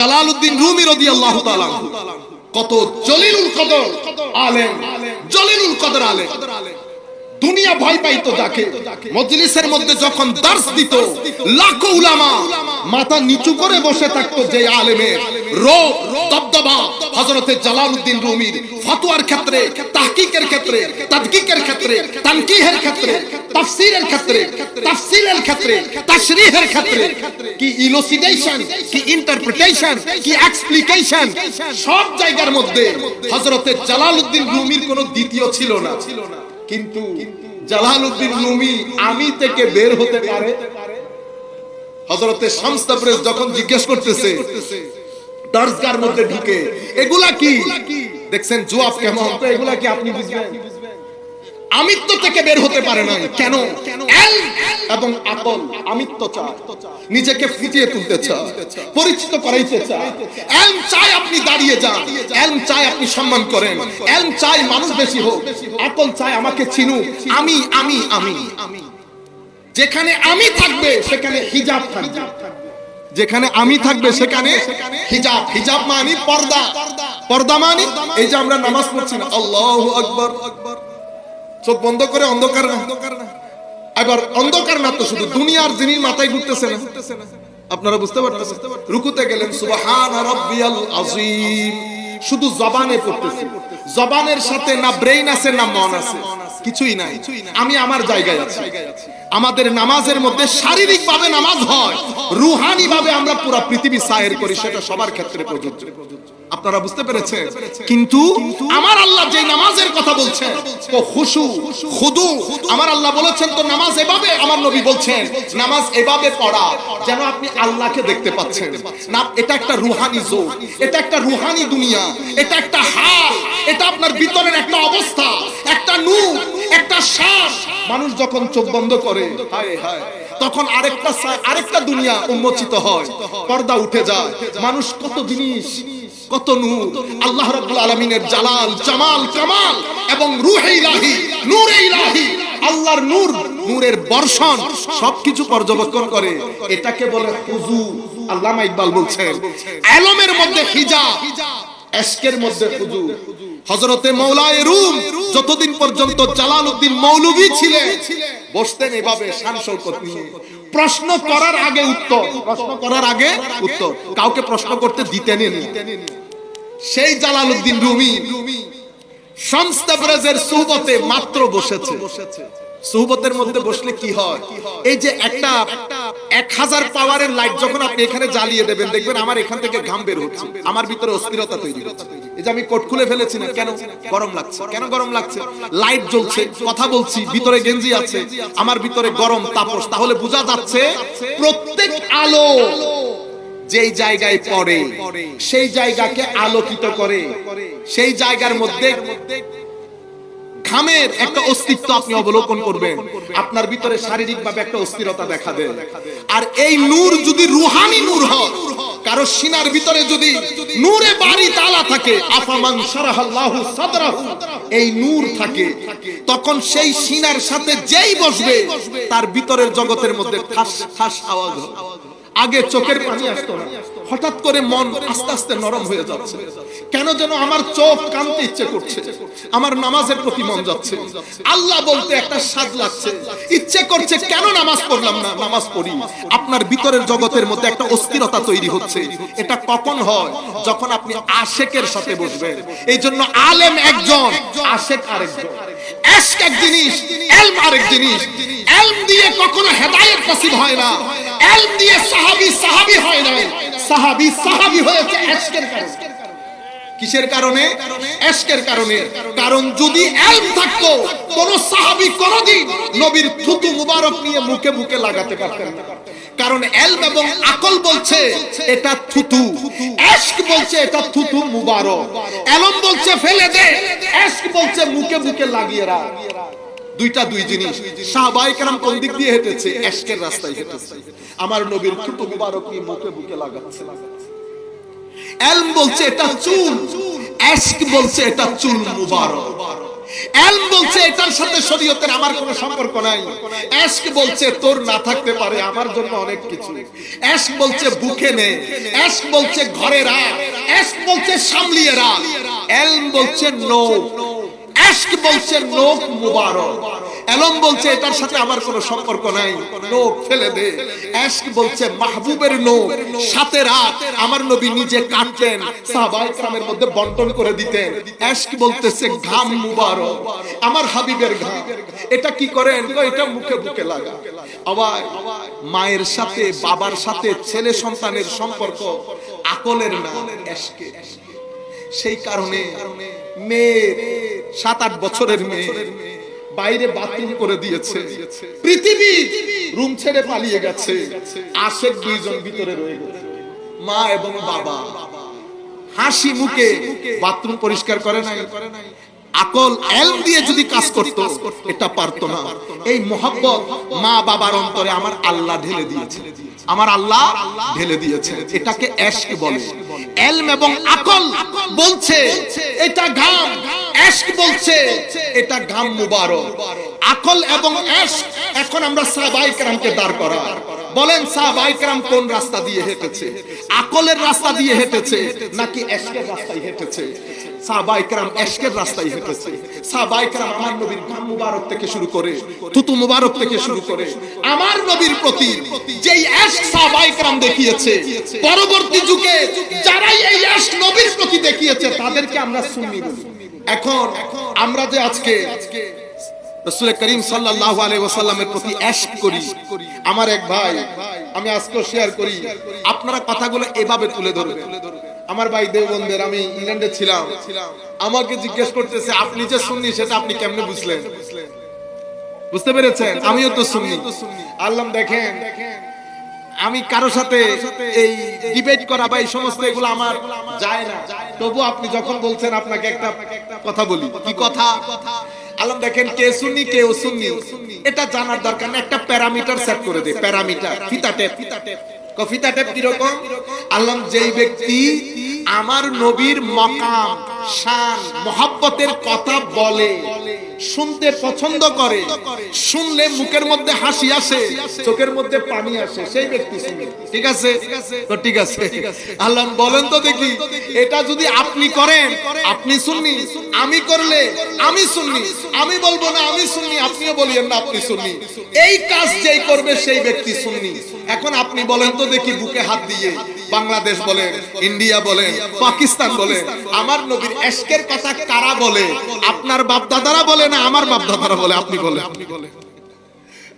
Jalaluddin Rumi রাদিয়াল্লাহু তাআলা কত জলিলুল কদর আলেম জলিলুল কদর আলেম। দুনিয়া ভয় পাইতো যাকে মজলিসের মধ্যে যখন দার্স দিত, লাখো উলামা মাথা নিচু করে বসে থাকতো যে আলেমের রো দবদবা, হযরতে জালালউদ্দিন রুমির ফতোয়ার ক্ষেত্রে, তাহকিকের ক্ষেত্রে, তাদকিকের ক্ষেত্রে, তানকিহের ক্ষেত্রে, তাফসীরের ক্ষেত্রে, তাফসীলের ক্ষেত্রে, তাশরীহের ক্ষেত্রে। কি ইলোসিডেশন কি ইন্টারপ্রিটেশন কি এক্সপ্লিকেশন সব জায়গার মধ্যে হযরতে জালালউদ্দিন রুমির কোনো দ্বিতীয় ছিল না। কিন্তু জালালউদ্দিন রুমি আমি থেকে বের হতে পারে? হযরতে শামস তাবরেজ যখন জিজ্ঞেস করতেছে, দরজার মধ্যে ঢুকে, এগুলা কি? দেখছেন জবাব কেমন? এগুলা কি আপনি বুঝবেন? আমিত্ব থেকে বের হতে পারে না কেন? এবং আকল আমিত্ব চায়। নিজেকে ফুটিয়ে তুলতে চায়, পরিচিত করাইতে চায়। এলম চায় আপনি দাঁড়িয়ে যান। এলম চায় আপনি সম্মান করেন। এলম চায় মানুষ বেশি হোক। আকল চায় আমাকে চিনুক। আমি আমি আমি। যেখানে আমি থাকবে, সেখানে হিজাব থাকবে। যেখানে আমি থাকবে, সেখানে হিজাব। হিজাব মানে পর্দা। পর্দা মানে এই যে আমরা নামাজ পড়ছি না, আল্লাহু আকবার। চোখ বন্ধ করে অন্ধকার না। এবার অন্ধকার না তো শুধু দুনিয়ার যিনি মাথায় ঘুরতেছে না। আপনারা বুঝতে পারতেছেন? রুকুতে গেলেন, সুবহান রাব্বিয়াল আযীম। শুধু জবানে পড়তেছি। জবানের সাথে না ব্রেইন আছে, না মন আছে। কিছুই নাই। আমি আমার জায়গায় আছি। আমাদের নামাজের মধ্যে শারীরিক ভাবে নামাজ হয়। রুহানি ভাবে আমরা পুরো পৃথিবী সায়ের করি, সেটা সবার ক্ষেত্রে প্রযোজ্য। আপনারা বুঝতে পেরেছেন? কিন্তু আমার আল্লাহ যে নামাজের কথা বলছেন তো খুশু খুদু আমার আল্লাহ বলেছেন তো নামাজ এভাবে আমার নবী বলছেন নামাজ এভাবে পড়া যেন আপনি আল্লাহকে দেখতে পাচ্ছেন। না এটা একটা রুহানি জোর এটা একটা রুহানি দুনিয়া এটা একটা হাল এটা আপনার ভিতরের একটা অবস্থা একটা নূর একটা শ্বাস মানুষ যখন চোখ বন্ধ করে হায় হায় তখন আরেকটা আরেকটা দুনিয়া উন্মোচিত হয় পর্দা উঠে যায়। মানুষ কত জিনিস কত নূর। আল্লাহ রাব্বুল আলামিনের জালাল, জামাল, কামাল এবং রূহে ইলাহি, নূরে ইলাহি, আল্লাহর নূর, নূরের বর্ষণ সবকিছু পর্যবেক্ষণ করে। এটাকে বলে হুজু। আল্লামা ইকবাল বলছেন আলমের মধ্যে হিজাব এশকের মধ্যে হুজু। হযরতে মৌলায়ে রুম যতদিন পর্যন্ত জালালউদ্দিন মৌলভী ছিলেন, বসতেন এভাবে শান নিয়ে। প্রশ্ন করার আগে উত্তর, প্রশ্ন করার আগে উত্তর। কাউকে প্রশ্ন করতে দিতেন সেই জালালউদ্দিন রুমি শামস্তাবরাজের সুহবতে মাত্র বসেছে। সুহবতের মধ্যে বসলে কি হয়? এই যে একটা এক হাজার পাওয়ারের লাইট যখন আপনি এখানে জ্বালিয়ে দেবেন, দেখবেন আমার এখান থেকে ঘাম বের হচ্ছে, আমার ভিতরে অস্থিরতা তৈরি হচ্ছে। এই যে আমি কোট খুলে ফেলেছি না, কেন? গরম লাগছে। কেন গরম লাগছে? লাইট জ্বলছে, কথা বলছি, ভিতরে গেঞ্জি আছে, আমার ভিতরে গরম তাপস। তাহলে বোঝা যাচ্ছে প্রত্যেক আলো যেই জায়গায় পড়ে, সেই জায়গাকে আলোকিত করে, সেই জায়গার মধ্যে ঘামের একটা অস্তিত্ব আপনি অবলোকন করবেন। আপনার ভিতরে শারীরিক ভাবে একটা অস্থিরতা দেখা দেয়। আর এই নূর যদি রুহানি নূর হয়, কারও সিনার ভিতরে যদি নূরে বাড়ি তালা থাকে, আফামান সারাহাল্লাহু সাদরাহু, এই নূর থাকে, তখন সেই সিনার সাথে যেই বসবে, তার ভিতরের জগতের মধ্যে ঠাস ঠাস আওয়াজ হয়। আগে চোখের পানি আসতো না। হঠাৎ করে মন আস্তে আস্তে নরম হয়ে যাচ্ছে। কেন যেন আমার চোখ কানতে ইচ্ছে করছে। আমার নামাজের প্রতি মন যাচ্ছে। আল্লাহ বলতে একটা স্বাদ লাগছে। ইচ্ছে করছে, কেন নামাজ পড়লাম না? নামাজ পড়ি। আপনার ভিতরের জগতের মধ্যে একটা অস্থিরতা তৈরি হচ্ছে। এটা কখন হয়? যখন আপনি আশেকের সাথে বসবেন। এই জন্য আলেম একজন, আশেক আরেকজন। এশক জিনিস, এলম আরেক জিনিস। এলম কখনো হেদায়েত নসিব হয় না। এলম দিয়ে সাহাবী সাহাবী হয় না সাহাবী সাহাবী হয়েছে এশকের কারণে। কিসের কারণে? এশকের কারণে। কারণ যদি এলম থাকতো, কোন সাহাবী কোনদিন নবীর থুতু মুবারক নিয়ে মুখে মুখে লাগাতে পারতেন না। কারণ এলম এবং আকল বলছে, এটা থুতু। এশক বলছে, এটা থুতু মুবারক। এলম বলছে, ফেলে দে। এশক বলছে, মুখে মুখে লাগিয়ে রাখ। দুইটা দুই জিনিস। সাহাবাই কেরাম কোন দিক দিয়ে হেঁটেছে? এশকের রাস্তায় হেঁটেছে। আমার নবীর থুতু মুবারক নিয়ে মুখে মুখে লাগাচ্ছে। এলম বলছে এটা চুল, এস্ক বলছে এটা চুল মুবারক। এলম বলছে এটার সাথে শরীয়তের আমার কোনো সম্পর্ক নাই। এস্ক বলছে তোর না থাকতে পারে, আমার জন্য অনেক কিছু। এস্ক বলছে বুকে নে, এস্ক বলছে ঘরে রাখ, এস্ক বলছে সামলিয়ে রাখ। এলম বলছে নো এশক বলছে নোক মুবারক। এলম বলছে এটার সাথে আমার কোনো সম্পর্ক নাই। নোক ফেলে দে। এশক বলছে মাহবুবের নোক সাথে রাত আমার নবী নিজে কাটতেন সাহাবায়ে কেরামের মধ্যে বন্টন করে দিতেন। এশক বলতেছে ঘাম মুবারক। আমার হাবিবের ঘাম। এটা কি করেন? এটা মুখে বুকে লাগা। আবার মায়ের সাথে, বাবার সাথে, ছেলে সন্তানের সম্পর্ক আকলের না এশকে সেই কারণে মেয়ে সাত আট বছরের মেয়ে বাইরে বাথরুম করে দিয়েছে। পৃথিবী রুম ছেড়ে পালিয়ে গেছে। আশেক দুইজন ভিতরে রয়ে গেছে। মা এবং বাবা। হাসি মুখে বাথরুম পরিষ্কার করে নাই। আকল এল দিয়ে যদি কাজ করত, এটা পারতো না। এই মোহাব্বত মা বাবার অন্তরে আমার আল্লাহ ঢেলে দিয়েছে। আমার আল্লাহ ঢেলে দিয়েছে। এটাকে এশক বলে। এলম এবং আকল বলছে, এটা ঘাম। এশক বলছে, এটা ঘাম মুবারক। আকল এবং এশক, এখন আমরা সাহাবায়ে কেরামকে দাঁড় করা বলেন সাহাবায়ে কেরাম কোন রাস্তা দিয়ে হেঁটেছে? আকলের রাস্তা দিয়ে হেঁটেছে নাকি এশকের রাস্তায় হেঁটেছে? রাস্তায় হেঁটেছে। আমার নবীর গাম মুবারক থেকে শুরু করে তুতু মুবারক থেকে শুরু করে, আমার নবীর প্রতি যেই দেখিয়েছে, পরবর্তী যুগে যারাই এই এশক নবীর প্রতি দেখিয়েছে, তাদেরকে আমরা সুন্নি এখন আমরা যে আজকে রসুল করিম সাল্লাল্লাহু আলাইহি ওয়াসাল্লামের প্রতি এশক করি। আমার এক ভাই, আমি আজকেও শেয়ার করি, আপনারা কথাগুলো এভাবে তুলে ধরবেন। আমার ভাই দেওবন্দের, আমি ইংল্যান্ডে ছিলাম। আমাকে জিজ্ঞেস করতেছে, আপনি যে শুননি সেটা আপনি কেমনে বুঝলেন? বুঝতে পেরেছেন? আমিও তো শুননি আল্লাহ দেখেন, আমি কারও সাথে এই ডিবেট করা বা এই সমস্ত এগুলো আমার যায় না। তবু আপনি যখন বলছেন, আপনাকে একটা কথা বলি। কি কথা? আলম দেখেন কে শুনি কে সুন্নি এটা জানার দরকার না একটা প্যারামিটার সেট করে দে, প্যারামিটার, ফিতা টেপ কফিতা টেপ কীরকম? আলম, যেই ব্যক্তি আমার নবীর মকাম মহাব্বতের কথা বলে, শুনতে পছন্দ করে, শুনলে মুখের মধ্যে হাসি আসে, চোখের মধ্যে পানি আসে, সেই ব্যক্তি ঠিক আছে? তো ঠিক আছে। আল্লাহ বলেন তো দেখি, এটা যদি আপনি করেন, আপনি শুননি আমি করলে আমি শুননি আমি বলব না আমি শুননি আপনিও বলিয়েন না আপনি শুননি এই কাজ যেই করবে সেই ব্যক্তি শুননি এখন আপনি বলেন তো দেখি, বুকে হাত দিয়ে বাংলাদেশ বলেন ইন্ডিয়া বলেন পাকিস্তান বলে, আমার নবীর এশকের কথা কারা বলে? আপনার বাপ দাদারা বলে না আমার বাপ দাদারা বলে? আপনি বলে আপনি বলে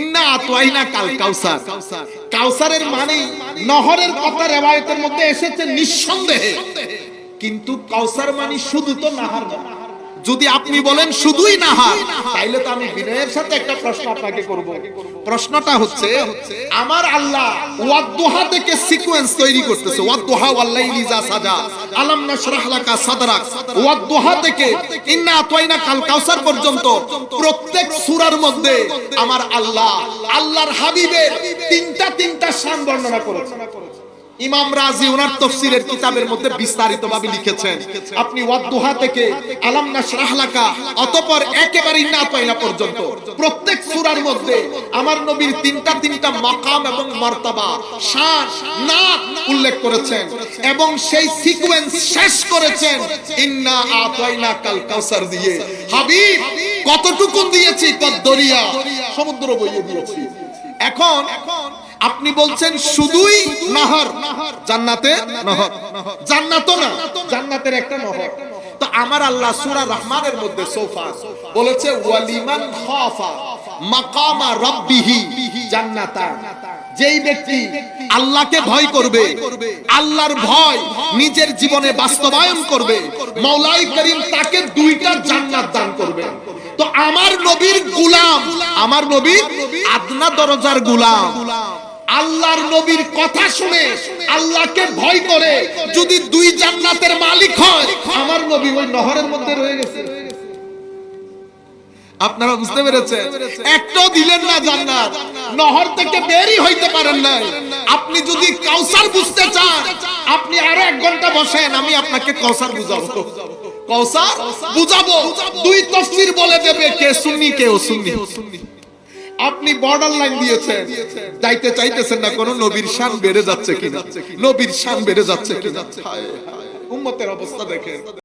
ইন্না আতওয়াইনা কাল কাউসার। কাউসারের মানে নহরের কথা রেওয়ায়েতের মধ্যে এসেছে নিঃসন্দেহে। কিন্তু কাউসার মানে শুধু তো নাহার না যদি আপনি বলেন শুধুই নাহার তাইলে তো আমি বিনয়ের সাথে একটা প্রশ্ন আপনাকে করব। প্রশ্নটা হচ্ছে আমার আল্লাহ ওয়াদদুহা থেকে সিকোয়েন্স তৈরি করতেছে। ওয়াদদুহা ওয়াল্লাইলি যা সাজা আলাম নাশরাহ লাকা সাদরাক। ওয়াদদুহা থেকে ইন্না আতওয়াইনা কাল কাউসার পর্যন্ত প্রত্যেক সূরার মধ্যে আমার আল্লাহ আল্লাহর হাবিবের তিনটা তিনটা শান বর্ণনা করেছেন ইমাম রাজি ওনার তফসিরের কিতাবের মধ্যে বিস্তারিতভাবে লিখেছেন। আপনি ওয়াদদুহা থেকে আলাম নাশরাহ লাকা, অতঃপর একেবারে ইন্না আতওয়াইনা পর্যন্ত প্রত্যেক সূরার মধ্যে আমার নবীর তিনটা তিনটা মাকাম এবং মার্তাবা, শান নাত উল্লেখ করেছেন এবং সেই সিকোয়েন্স শেষ করেছেন। ইন্না আতওয়াইনা কাল কাউসার দিয়ে। হাবিব, কতটুকু দিয়েছি কত কদ্দরিয়া? সমুদ্র বইয়ে দিয়েছি। এখন আপনি বলছেন শুধুই নাহর। জান্নাতে নহর। জান্নাতও না, জান্নাতের একটা নহর। তো আমার আল্লাহ সূরা রহমানের মধ্যে সোফা বলেছে, ওয়ালিমান খাফা মাকামা রাব্বিহি জান্নাতা যেই ব্যক্তি আল্লাহকে ভয় করবে, আল্লাহর ভয় নিজের জীবনে বাস্তবায়ন করবে, মৌলাই করিম তাকে দুইটা জান্নাত দান করবে। তো আমার নবীর গুলাম, আমার নবী আদনা দরজার গুলাম। আল্লাহর নবীর কথা শুনে আল্লাহকে ভয় করে, যদি দুই জান্নাতের মালিক হয়, আমার নবী ওই নহরের মধ্যে রয়ে গেছে। আপনারা বুঝতে পেরেছেন? একটাও দিলেন না জান্নাত। নহর থেকে বেরই হইতে পারেন না আপনি যদি কাউসার বুঝতে চান, আপনি আরও এক ঘণ্টা বসেন, আমি আপনাকে কাউসার বুঝাবো। কাউসার বুঝাবো। দুই তফসির বলে দেবে কে সুন্নি, কে অসুন্নি। আপনি বর্ডার লাইন দিয়েছেন। যাইতে চাইতেছেন না, কোন নবীর শান বেড়ে যাচ্ছে কিনা? নবীর শান বেড়ে যাচ্ছে কিনা। উম্মতের অবস্থা দেখেন।